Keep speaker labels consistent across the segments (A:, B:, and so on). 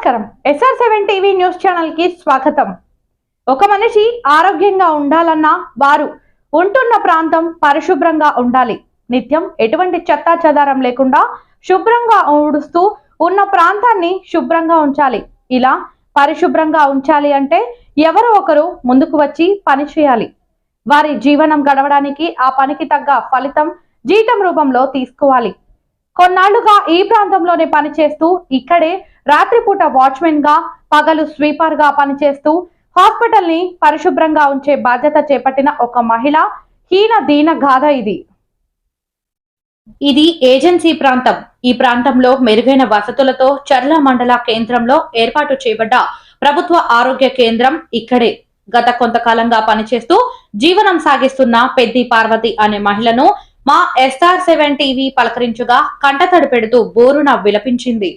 A: నమస్కారం. SR seven TV news ఛానల్కి స్వాగతం. ఒక మనిషి ఆరోగ్యంగా ఉండాలన్నా వారు ఉంటున్న ప్రాంతం పరిశుభ్రంగా ఉండాలి. నిత్యం ఎటువంటి చెత్తా చెదారం లేకుండా శుభ్రంగా ఊడుస్తూ ఉన్న ప్రాంతాన్ని శుభ్రంగా ఉంచాలి. ఇలా పరిశుభ్రంగా ఉంచాలి అంటే ఎవరో ఒకరు ముందుకు వచ్చి పని చేయాలి. వారి జీవనం గడవడానికి ఆ పనికి తగ్గ ఫలితం జీతం రూపంలో తీసుకోవాలి. కొన్నాళ్ళుగా ఈ ప్రాంతంలోనే పనిచేస్తూ ఇక్కడే రాత్రిపూట వాచ్మెన్గా పగలు స్వీపర్గా పనిచేస్తూ హాస్పిటల్ని పరిశుభ్రంగా ఉంచే బాధ్యత చేపట్టిన ఒక మహిళ హీన దీన గాథ ఇది. ఇది ఏజెన్సీ ప్రాంతం. ఈ ప్రాంతంలో మెరుగైన వసతులతో చర్ల మండల కేంద్రంలో ఏర్పాటు చేయబడ్డ ప్రభుత్వ ఆరోగ్య కేంద్రం ఇక్కడే. గత కొంతకాలంగా పనిచేస్తూ జీవనం సాగిస్తున్న పెద్ది పార్వతి అనే మహిళను మా ఎస్ఆర్ సెవెన్ టీవీ పలకరించుగా కంటతడి పెడుతూ బోరున విలపించింది.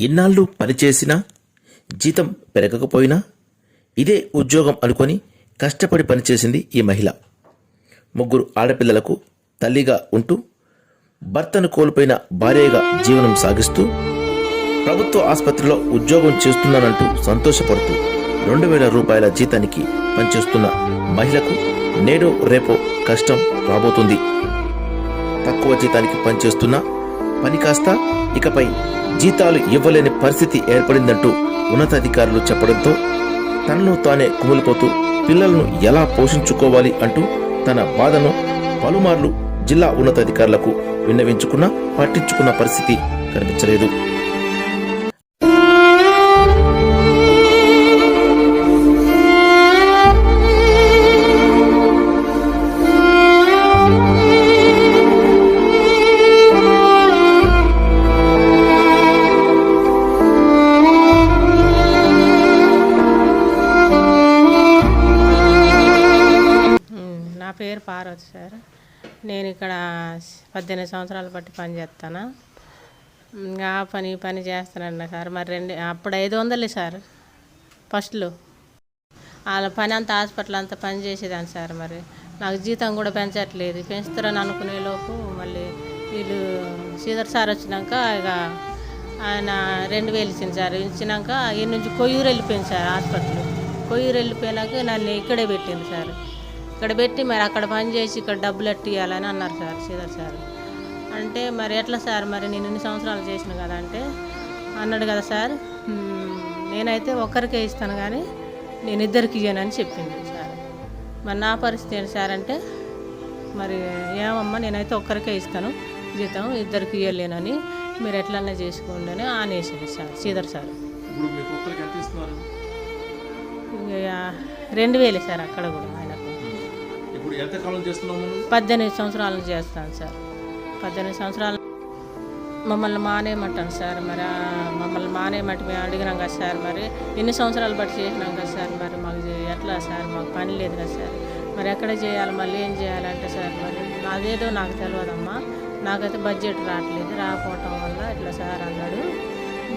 B: ఇన్నాళ్ళు పనిచేసినా జీతం పెరగకపోయినా ఇదే ఉద్యోగం అనుకొని కష్టపడి పనిచేసింది ఈ మహిళ. ముగ్గురు ఆడపిల్లలకు తల్లిగా ఉంటూ భర్తను కోల్పోయిన భార్యగా జీవనం సాగిస్తూ ప్రభుత్వ ఆసుపత్రిలో ఉద్యోగం చేస్తున్నానంటూ సంతోషపడుతూ రెండు వేల రూపాయల జీతానికి పనిచేస్తున్న మహిళకు నేడో రేపో కష్టం రాబోతుంది. తక్కువ జీతానికి పనిచేస్తున్న పని కాస్త ఇకపై జీతాలు ఇవ్వలేని పరిస్థితి ఏర్పడిందంటూ ఉన్నతాధికారులు చెప్పడంతో తనను తానే కుమిలిపోతూ పిల్లలను ఎలా పోషించుకోవాలి అంటూ తన బాధను పలుమార్లు జిల్లా ఉన్నతాధికారులకు విన్నవించుకున్నా పట్టించుకున్న పరిస్థితి కనిపించలేదు.
C: పద్దెనిమిది సంవత్సరాలు బట్టి పని చేస్తాను? ఇంకా ఆ పని పని చేస్తానండి సార్. మరి రెండు అప్పుడు ఐదు వందలే సార్. ఫస్ట్లో. వాళ్ళ పని అంతా హాస్పిటల్ అంతా పని చేసేదాన్ని సార్ మరి. నాకు జీతం కూడా పెంచట్లేదు. పెంచుతారని అనుకునే లోపు మళ్ళీ వీళ్ళు శ్రీధర్ సార్ వచ్చినాక ఇక ఆయన రెండు వేలు ఇచ్చింది సార్. ఇచ్చినాక ఈ నుంచి కొయ్యూరు వెళ్ళిపోయింది సార్ హాస్పిటల్. కొయ్యూరు వెళ్ళిపోయినాక నన్ను ఇక్కడే పెట్టింది సార్. ఇక్కడ పెట్టి మరి అక్కడ పని చేసి ఇక్కడ డబ్బులు ఎట్టి ఇవ్వాలని అన్నారు సార్ శ్రీధర్ సార్. అంటే మరి ఎట్లా సార్ మరి నేను ఇన్ని సంవత్సరాలు చేసిన కదా అంటే అన్నాడు కదా సార్ "మ్మ్, నేనైతే ఒక్కరికే ఇస్తాను కానీ నేను ఇద్దరికి ఇయ్యనని చెప్పింది సార్. మరి నా పరిస్థితి ఏంటి సార్ అంటే మరి ఏమమ్మా నేనైతే ఒక్కరికే ఇస్తాను జీతం ఇద్దరికి ఇవ్వలేనని మీరు ఎట్లన్నా చేసుకోండి అని ఆనేసింది సార్ శ్రీధర్ సార్. రెండు వేలే సార్ అక్కడ కూడా.
D: ఇప్పుడు ఎంత కాలం చేస్తున్నాము
C: పద్దెనిమిది సంవత్సరాల నుంచి చేస్తాను సార్. పద్దెనిమిది సంవత్సరాలు మమ్మల్ని మానేయమంటాను సార్. మరి మమ్మల్ని మానేయమంటే మేము అడిగినాం కదా సార్ మరి. ఎన్ని సంవత్సరాలు బట్టి చేసినాం కదా సార్ మరి మాకు ఎట్లా సార్? మాకు పని లేదు కదా సార్. మరి ఎక్కడ చేయాలి? మళ్ళీ ఏం చేయాలంటే సార్ మరి అదేదో నాకు తెలియదమ్మా నాకైతే బడ్జెట్ రావట్లేదు. రాకపోవటం వల్ల ఇట్లా సార్ అన్నాడు.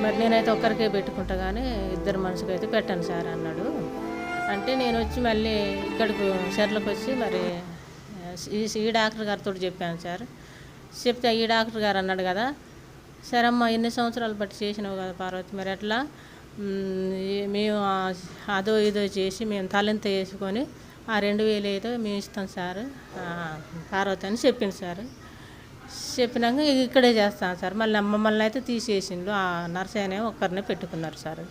C: మరి నేనైతే ఒక్కరికే పెట్టుకుంటా కానీ ఇద్దరు మనిషికి అయితే పెట్టాను సార్ అన్నాడు. అంటే నేను వచ్చి మళ్ళీ ఇక్కడికి చెర్లకు వచ్చి మరి ఈ డాక్టర్ గారితో చెప్పాను సార్. చెప్తే ఈ డాక్టర్ గారు అన్నాడు కదా సరే అమ్మ ఎన్ని సంవత్సరాలు బట్టి చేసినావు కదా పార్వతి? మరి ఎట్లా? మేము అదో ఇదో చేసి మేము తలెంత వేసుకొని ఆ రెండు వేలు ఏదో మేము ఇస్తాం సార్ పార్వతి అని చెప్పింది సార్. చెప్పినాక ఇక్కడే చేస్తాను సార్. మళ్ళీ మమ్మల్ని అయితే తీసేసిండు ఆ నర్స్ ఒక్కరినే పెట్టుకున్నారు సార్.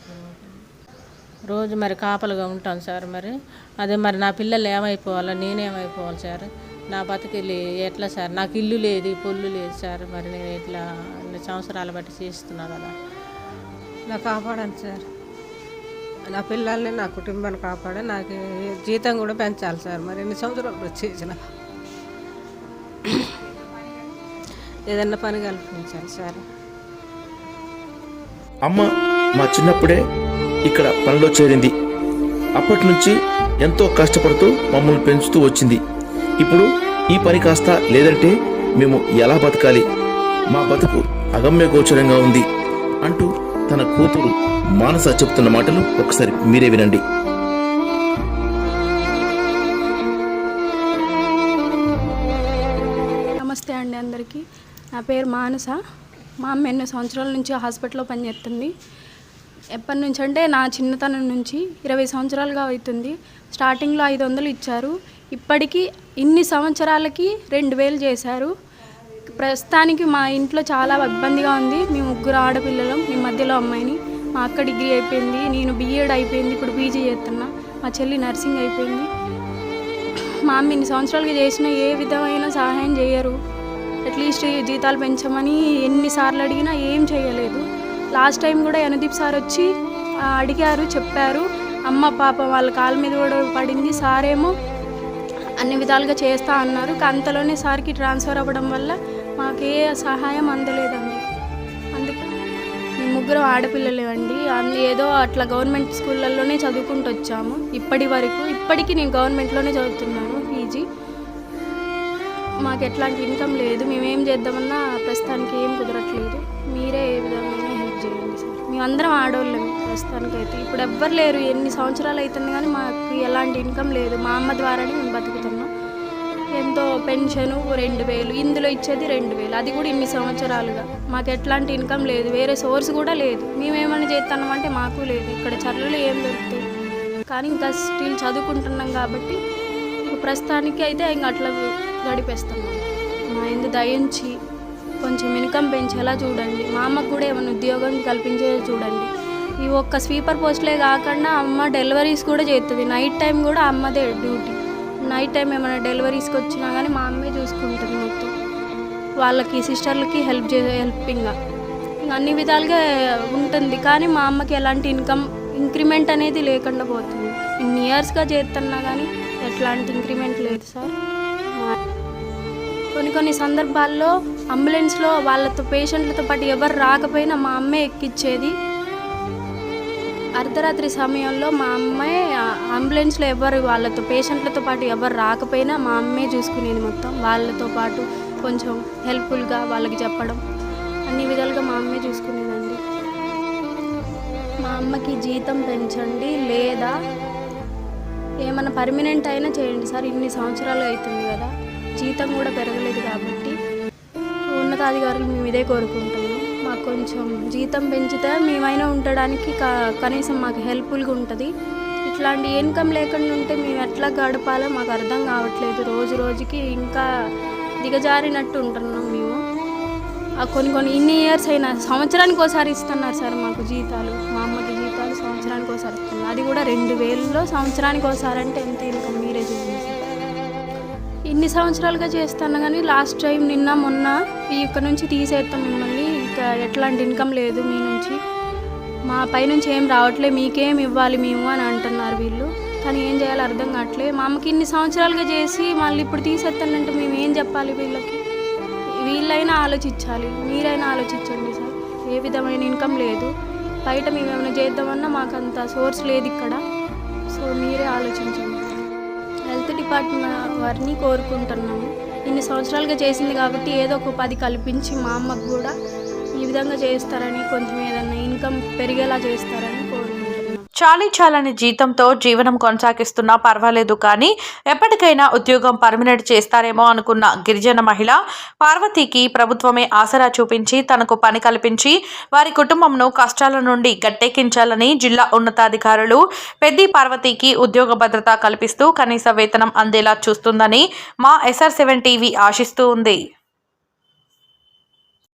C: రోజు మరి కాపలుగా ఉంటాను సార్ మరి. అదే మరి నా పిల్లలు ఏమైపోవాలో నేనేమైపోవాలి సార్? నా బతికెళ్ళి ఎట్లా సార్? నాకు ఇల్లు లేదు పొల్లు లేదు సార్. మరి నేను ఇట్లా అన్ని సంవత్సరాలు బట్టి చేస్తున్నా కదా.
E: నా కాపాడండి సార్. నా పిల్లల్ని నా కుటుంబాన్ని కాపాడి నాకు జీతం కూడా పెంచాలి సార్. మరి ఎన్ని సంవత్సరాలు చేసిన. ఏదన్నా పని కల్పించాలి సార్.
B: అమ్మ మా చిన్నప్పుడే ఇక్కడ పనిలో చేరింది. అప్పటి నుంచి ఎంతో కష్టపడుతూ మమ్మల్ని పెంచుతూ వచ్చింది. ఇప్పుడు ఈ పని కాస్త లేదంటే మేము ఎలా బతకాలి? మా బతుకు అగమ్య గోచరంగా ఉంది అంటూ తన కూతురు మానస చెప్తున్న మాటలు ఒకసారి మీరే వినండి.
F: నమస్తే అండి అందరికీ. నా పేరు మానస. మా అమ్మ ఎన్నో సంవత్సరాల నుంచి హాస్పిటల్లో పనిచేస్తుంది. ఎప్పటి నుంచి అంటే నా చిన్నతనం నుంచి ఇరవై సంవత్సరాలుగా అవుతుంది. స్టార్టింగ్లో ఐదు వందలు ఇచ్చారు. ఇప్పటికీ ఇన్ని సంవత్సరాలకి రెండు వేలు చేశారు. ప్రస్తుతానికి మా ఇంట్లో చాలా ఇబ్బందిగా ఉంది. మేము ముగ్గురు ఆడపిల్లలం మీ మధ్యలో అమ్మాయిని. మా అక్క డిగ్రీ అయిపోయింది. నేను బీఎడ్ అయిపోయింది. ఇప్పుడు పీజీ చేస్తున్నా. మా చెల్లి నర్సింగ్ అయిపోయింది. మా అమ్మ ఇన్ని సంవత్సరాలుగా చేసిన ఏ విధమైన సహాయం చేయరు. అట్లీస్ట్ జీతాలు పెంచమని ఎన్నిసార్లు అడిగినా ఏం చేయలేదు. లాస్ట్ టైం కూడా యనదీప్ సార్ వచ్చి అడిగారు చెప్పారు. అమ్మ పాప వాళ్ళ కాళ్ళ మీద కూడా పడింది సార్ ఏమో అన్ని విధాలుగా చేస్తా అన్నారు. కానీ అంతలోనే సార్కి ట్రాన్స్ఫర్ అవ్వడం వల్ల మాకే సహాయం అందలేదండి. అందుకు మేము ముగ్గురం ఆడపిల్లలేవండి. అన్ని ఏదో అట్లా గవర్నమెంట్ స్కూళ్ళల్లోనే చదువుకుంటూ వచ్చాము. ఇప్పటి వరకు ఇప్పటికీ నేను గవర్నమెంట్లోనే చదువుతున్నాను పీజీ. మాకు ఎట్లాంటి ఇన్కమ్ లేదు. మేమేం చేద్దామన్నా ప్రస్తుతానికి ఏం కుదరట్లేదు. మీరే ఏ విధంగా మేమందరం ఆడవాళ్ళం ప్రస్తుతానికి అయితే ఇప్పుడు ఎవ్వరు లేరు ఎన్ని సంవత్సరాలు అవుతుంది కానీ మాకు ఎలాంటి ఇన్కమ్ లేదు. మా అమ్మ ద్వారానే మేము బతుకుతున్నాం. ఎంతో పెన్షను రెండు వేలు ఇందులో ఇచ్చేది రెండు వేలు. అది కూడా ఇన్ని సంవత్సరాలుగా. మాకు ఎట్లాంటి ఇన్కమ్ లేదు వేరే సోర్స్ కూడా లేదు. మేమేమైనా చేస్తున్నామంటే మాకు లేదు. ఇక్కడ చర్యలు ఏం దొరుకుతాయి? కానీ ఇంకా స్టిల్ చదువుకుంటున్నాం కాబట్టి ప్రస్తుతానికి అయితే ఇంకా అట్లా గడిపేస్తున్నాం. మా ఎందు దయించి కొంచెం ఇన్కమ్ పెంచేలా చూడండి. మా అమ్మకు కూడా ఏమైనా ఉద్యోగం కల్పించే చూడండి. ఈ ఒక్క స్వీపర్ పోస్ట్లే కాకుండా అమ్మ డెలివరీస్ కూడా చేస్తుంది. నైట్ టైం కూడా అమ్మదే డ్యూటీ. నైట్ టైం ఏమైనా డెలివరీస్కి వచ్చినా కానీ మా అమ్మే చూసుకుంటుంది మొత్తం. వాళ్ళకి సిస్టర్లకి హెల్ప్ చే హెల్పింగ్గా అన్ని విధాలుగా ఉంటుంది. కానీ మా అమ్మకి ఎలాంటి ఇన్కమ్ ఇంక్రిమెంట్ అనేది లేకుండా పోతుంది. ఇన్ని ఇయర్స్గా చేస్తున్నా కానీ ఎట్లాంటి ఇంక్రిమెంట్ లేదు సార్. కొన్ని కొన్ని సందర్భాల్లో అంబులెన్స్లో వాళ్ళతో పేషెంట్లతో పాటు ఎవరు రాకపోయినా మా అమ్మే ఎక్కిచ్చేది. అర్ధరాత్రి సమయంలో మా అమ్మే అంబులెన్స్లో ఎవరు వాళ్ళతో పేషెంట్లతో పాటు ఎవరు రాకపోయినా మా అమ్మే చూసుకునేది మొత్తం. వాళ్ళతో పాటు కొంచెం హెల్ప్ఫుల్గా వాళ్ళకి చెప్పడం అన్ని విధాలుగా మా అమ్మే చూసుకునేదండి. మా అమ్మకి జీతం పెంచండి లేదా ఏమైనా పర్మనెంట్ అయినా చేయండి సార్ ఇన్ని సంవత్సరాలు అవుతుంది కదా జీతం కూడా పెరగలేదు కాబట్టి ఉన్నతాధికారులు మేము ఇదే కోరుకుంటున్నాం. మాకు కొంచెం జీతం పెంచితే మేమైనా ఉండడానికి కనీసం మాకు హెల్ప్ఫుల్గా ఉంటుంది. ఇట్లాంటి ఇన్కమ్ లేకుండా ఉంటే మేము ఎట్లా గడపాలో మాకు అర్థం కావట్లేదు. రోజు రోజుకి ఇంకా దిగజారినట్టు ఉంటున్నాం మేము. కొన్ని కొన్ని ఇన్ని ఇయర్స్ అయినా సంవత్సరానికి ఒకసారి ఇస్తున్నారు సార్ మాకు జీతాలు. మా అమ్మకి జీతాలు సంవత్సరానికి ఒకసారి ఇస్తున్నారు. అది కూడా రెండు వేలలో సంవత్సరానికి ఒకసారి అంటే ఎంత ఇన్కమ్ మీరే చూడండి ఇన్ని సంవత్సరాలుగా చేస్తాను కానీ లాస్ట్ టైం నిన్న మొన్న ఈ ఇక్కడ నుంచి తీసేస్తాం మిమ్మల్ని. ఇంకా ఎట్లాంటి ఇన్కమ్ లేదు మీ నుంచి. మా పై నుంచి ఏం రావట్లే మీకేం ఇవ్వాలి మేము అని అంటున్నారు వీళ్ళు. కానీ ఏం చేయాలో అర్థం కావట్లే. మా అమ్మకి ఇన్ని సంవత్సరాలుగా చేసి మళ్ళీ ఇప్పుడు తీసేస్తానంటే మేము ఏం చెప్పాలి వీళ్ళకి? వీళ్ళైనా ఆలోచించాలి. మీరైనా ఆలోచించండి సార్. ఏ విధమైన ఇన్కమ్ లేదు. బయట మేము ఏమైనా చేద్దామన్నా మాకు అంత సోర్స్ లేదు ఇక్కడ. సో మీరే ఆలోచించండి. హెల్త్ డిపార్ట్మెంట్ వారిని కోరుకుంటున్నాము. ఇన్ని సంవత్సరాలుగా చేసింది కాబట్టి ఏదో ఒక పది కల్పించి మా అమ్మకు కూడా ఈ విధంగా చేస్తారని కొంచెం ఏదన్నా ఇన్కమ్ పెరిగేలా చేస్తారని
A: చాలీ చాలని జీతంతో జీవనం కొనసాగిస్తున్నా పర్వాలేదు కానీ ఎప్పటికైనా ఉద్యోగం పర్మినెంట్ చేస్తారేమో అనుకున్న గిరిజన మహిళ పార్వతీకి ప్రభుత్వమే ఆసరా చూపించి తనకు పని కల్పించి వారి కుటుంబంను కష్టాల నుండి గట్టెక్కించాలని జిల్లా ఉన్నతాధికారులు పెద్ది పార్వతీకి ఉద్యోగ భద్రత కల్పిస్తూ కనీస వేతనం అందేలా చూస్తుందని మా ఎస్ఆర్ సెవెన్ టీవీ ఆశిస్తూ ఉంది.